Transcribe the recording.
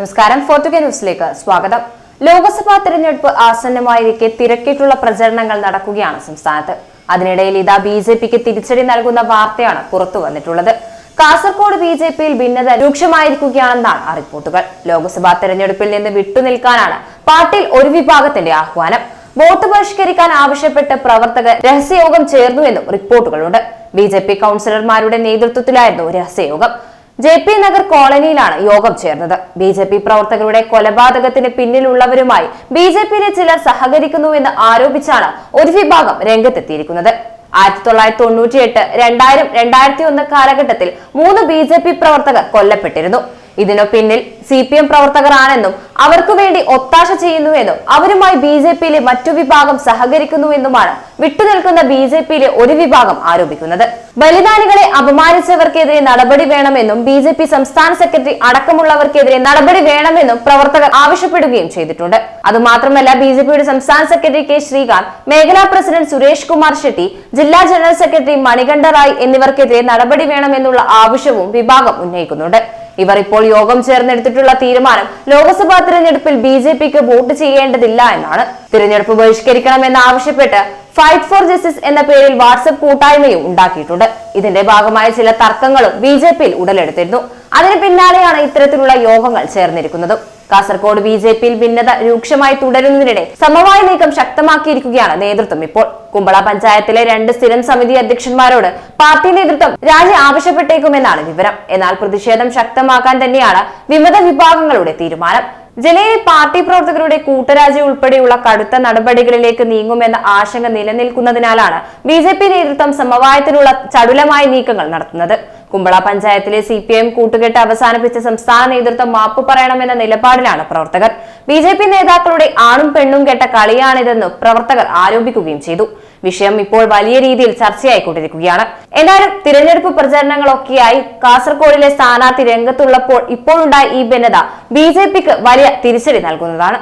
നമസ്കാരം. ഫോർട്ടുഗ ന്യൂസിലേക്ക് സ്വാഗതം. ലോക്സഭാ തെരഞ്ഞെടുപ്പ് ആസന്നമായിരിക്കെ തിരക്കിട്ടുള്ള പ്രചരണങ്ങൾ നടക്കുകയാണ് സംസ്ഥാനത്ത്. അതിനിടയിൽ ഇതാ ബി ജെ പിക്ക് തിരിച്ചടി നൽകുന്ന വാർത്തയാണ് പുറത്തു വന്നിട്ടുള്ളത്. കാസർഗോഡ് ബി ജെ പിയിൽ ഭിന്നത രൂക്ഷമായിരിക്കുകയാണെന്നാണ് റിപ്പോർട്ടുകൾ. ലോക്സഭാ തെരഞ്ഞെടുപ്പിൽ നിന്ന് വിട്ടുനിൽക്കാനാണ് പാർട്ടിയിൽ ഒരു വിഭാഗത്തിന്റെ ആഹ്വാനം. വോട്ട് ബഹിഷ്കരിക്കാൻ ആവശ്യപ്പെട്ട് പ്രവർത്തകർ രഹസ്യയോഗം ചേർന്നുവെന്നും റിപ്പോർട്ടുകളുണ്ട്. ബി ജെ പി കൗൺസിലർമാരുടെ നേതൃത്വത്തിലായിരുന്നു രഹസ്യയോഗം. ജെ പി നഗർ കോളനിയിലാണ് യോഗം ചേർന്നത്. ബി ജെ പി പ്രവർത്തകരുടെ കൊലപാതകത്തിന് പിന്നിലുള്ളവരുമായി ബി ജെ പിയിലെ ചിലർ സഹകരിക്കുന്നുവെന്ന് ആരോപിച്ചാണ് ഒരു വിഭാഗം രംഗത്തെത്തിയിരിക്കുന്നത്. ആയിരത്തി തൊള്ളായിരത്തി തൊണ്ണൂറ്റിയെട്ട് രണ്ടായിരം രണ്ടായിരത്തി ഒന്ന് കാലഘട്ടത്തിൽ മൂന്ന് ബി ജെ പി പ്രവർത്തകർ കൊല്ലപ്പെട്ടിരുന്നു. ഇതിനു പിന്നിൽ സി പി എം പ്രവർത്തകരാണെന്നും അവർക്കു വേണ്ടി ഒത്താശ ചെയ്യുന്നുവെന്നും അവരുമായി ബി ജെ പിയിലെ മറ്റു വിഭാഗം സഹകരിക്കുന്നുവെന്നുമാണ് വിട്ടുനിൽക്കുന്ന ബി ജെ പിയിലെ ഒരു വിഭാഗം ആരോപിക്കുന്നത്. ബലിദാനികളെ അപമാനിച്ചവർക്കെതിരെ നടപടി വേണമെന്നും ബി ജെ പി സംസ്ഥാന സെക്രട്ടറി അടക്കമുള്ളവർക്കെതിരെ നടപടി വേണമെന്നും പ്രവർത്തകർ ആവശ്യപ്പെടുകയും ചെയ്തിട്ടുണ്ട്. അതുമാത്രമല്ല ബി ജെ പിയുടെ സംസ്ഥാന സെക്രട്ടറി കെ ശ്രീകാന്ത് മേഖലാ പ്രസിഡന്റ് സുരേഷ് കുമാർ ഷെട്ടി ജില്ലാ ജനറൽ സെക്രട്ടറി മണികണ്ഠ റായ് എന്നിവർക്കെതിരെ നടപടി വേണമെന്നുള്ള ആവശ്യവും വിഭാഗം ഉന്നയിക്കുന്നുണ്ട്. ഇവർ ഇപ്പോൾ യോഗം ചേർന്നെടുത്തിട്ടുള്ള തീരുമാനം. ലോക്സഭാ തിരഞ്ഞെടുപ്പിൽ ബി ജെ പിക്ക് വോട്ട് ചെയ്യേണ്ടതില്ല എന്നാണ്. തിരഞ്ഞെടുപ്പ് ബഹിഷ്കരിക്കണമെന്ന് ആവശ്യപ്പെട്ട് ഫൈറ്റ് ഫോർ ജസ്റ്റിസ് എന്ന പേരിൽ വാട്സപ്പ് കൂട്ടായ്മയും ഉണ്ടാക്കിയിട്ടുണ്ട്. ഇതിന്റെ ഭാഗമായ ചില തർക്കങ്ങളും ബി ജെ പിയിൽ ഉടലെടുത്തിരുന്നു. അതിന് പിന്നാലെയാണ് ഇത്തരത്തിലുള്ള യോഗങ്ങൾ ചേർന്നിരിക്കുന്നത്. കാസർഗോഡ് ബി ജെ പിയിൽ ഭിന്നത രൂക്ഷമായി തുടരുന്നതിനിടെ സമവായ നീക്കം ശക്തമാക്കിയിരിക്കുകയാണ് നേതൃത്വം. ഇപ്പോൾ കുമ്പള പഞ്ചായത്തിലെ രണ്ട് സ്ഥിരം സമിതി അധ്യക്ഷന്മാരോട് പാർട്ടി നേതൃത്വം രാജി ആവശ്യപ്പെട്ടേക്കുമെന്നാണ് വിവരം. എന്നാൽ പ്രതിഷേധം ശക്തമാക്കാൻ തന്നെയാണ് വിമത വിഭാഗങ്ങളുടെ തീരുമാനം. ജില്ലയിൽ പാർട്ടി പ്രവർത്തകരുടെ കൂട്ടരാജി ഉൾപ്പെടെയുള്ള കടുത്ത നടപടികളിലേക്ക് നീങ്ങുമെന്ന ആശങ്ക നിലനിൽക്കുന്നതിനാലാണ് ബി നേതൃത്വം സമവായത്തിനുള്ള ചടുലമായ നീക്കങ്ങൾ നടത്തുന്നത്. കുമ്പള പഞ്ചായത്തിലെ സി പി എം കൂട്ടുകെട്ട് അവസാനിപ്പിച്ച സംസ്ഥാന നേതൃത്വം മാപ്പ് പറയണമെന്ന നിലപാടിലാണ് പ്രവർത്തകർ. ബി ജെ പി നേതാക്കളുടെ ആണും പെണ്ണും കെട്ട കളിയാണിതെന്ന് പ്രവർത്തകർ ആരോപിക്കുകയും ചെയ്തു. വിഷയം ഇപ്പോൾ വലിയ രീതിയിൽ ചർച്ചയായിക്കൊണ്ടിരിക്കുകയാണ്. എന്നാലും തിരഞ്ഞെടുപ്പ് പ്രചരണങ്ങളൊക്കെയായി കാസർഗോഡിലെ സ്ഥാനാർത്ഥി രംഗത്തുള്ളപ്പോൾ ഇപ്പോഴുണ്ടായ ഈ ഭിന്നത ബി വലിയ തിരിച്ചടി നൽകുന്നതാണ്.